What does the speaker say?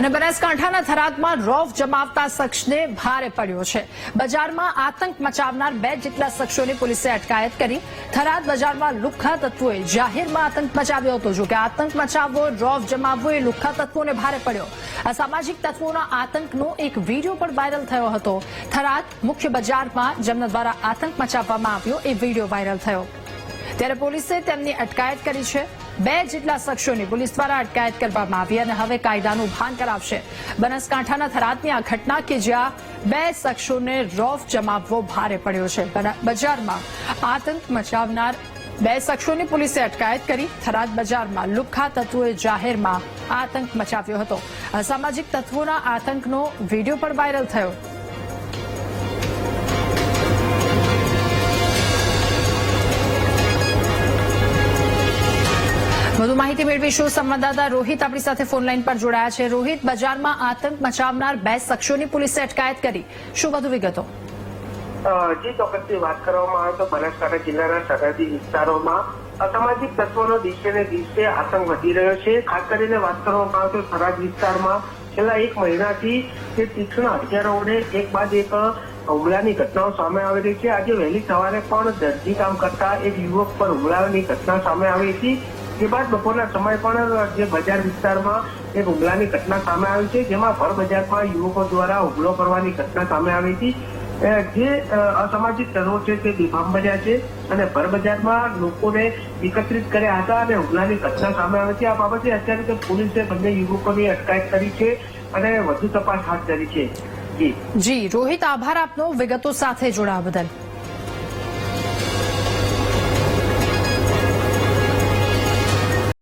અને બનાસકાંઠાના થરાદમાં રોફ જમાવતા શખ્સને ભારે પડ્યો છે. બજારમાં આતંક મચાવનાર બે જેટલા શખ્સોની પોલીસે અટકાયત કરી. થરાદ બજારમાં લુખ્ખા તત્વોએ જાહેરમાં આતંક મચાવ્યો હતો. જો કે આતંક મચાવવો રોફ જમાવવો એ લુખ્ખા તત્વોને ભારે પડ્યો. અસામાજિક તત્વોના આતંકનો એક વીડિયો પણ વાયરલ થયો હતો. થરાદ મુખ્ય બજારમાં જેમના દ્વારા આતંક મચાવવામાં આવ્યો એ વીડિયો વાયરલ થયો. ત્યારે પોલીસે તેમની અટકાયત કરી છે. બે જેટલા શખ્સોની પોલીસ દ્વારા અટકાયત કરવામાં આવી અને હવે કાયદાનું ભાન કરાવશે. બનાસકાંઠાના થરાદની આ ઘટના કે જ્યાં બે શખ્સોને રોફ જમાવવો ભારે પડ્યો છે. બજારમાં આતંક મચાવનાર બે શખ્સોની પોલીસે અટકાયત કરી. થરાદ બજારમાં લુખ્ખા તત્વોએ જાહેરમાં આતંક મચાવ્યો હતો. અસામાજિક તત્વોના આતંકનો વીડિયો પણ વાયરલ થયો. વધુ માહિતી મેળવીશું. સંવાદદાતા રોહિત આપણી સાથે ફોન લાઈન પર જોડાયા છે. રોહિત, બજારમાં આતંક મચાવનાર બે શખ્સોની પોલીસે અટકાયત કરી. શું વધુ વિગતો? જી, ચોક્કસથી વાત કરવામાં આવે તો બનાસકાંઠા જિલ્લાના સરહદી વિસ્તારોમાં અસામાજિક તત્વોનો દિવસે ને દિવસે આતંક વધી રહ્યો છે. ખાસ કરીને વાત કરવામાં આવે તો સરહદ વિસ્તારમાં છેલ્લા એક મહિનાથી જે તીક્ષ્ણ હથિયારોને એક બાદ એક હુમલાની ઘટનાઓ સામે આવી રહી છે. આજે વહેલી સવારે પણ દરજી કામ કરતા એક યુવક પર હુમલાની ઘટના સામે આવી હતી. જે બાદ બપોરના સમય પણ જે બજાર વિસ્તારમાં એક હુમલાની ઘટના સામે આવી છે, જેમાં ભર બજારમાં યુવકો દ્વારા હુમલો કરવાની ઘટના સામે આવી હતી. જે અસામાજિક તત્વો છે તે બેફામ બન્યા છે અને ભર બજારમાં લોકોને એકત્રિત કર્યા હતા અને હુમલાની ઘટના સામે આવી છે આ બાબતે અત્યારે પોલીસે બંને યુવકોની અટકાયત કરી છે અને વધુ તપાસ હાથ ધરી છે. જી, રોહિત, આભાર આપનો. વિગતો સાથે જોડાવા બદલ.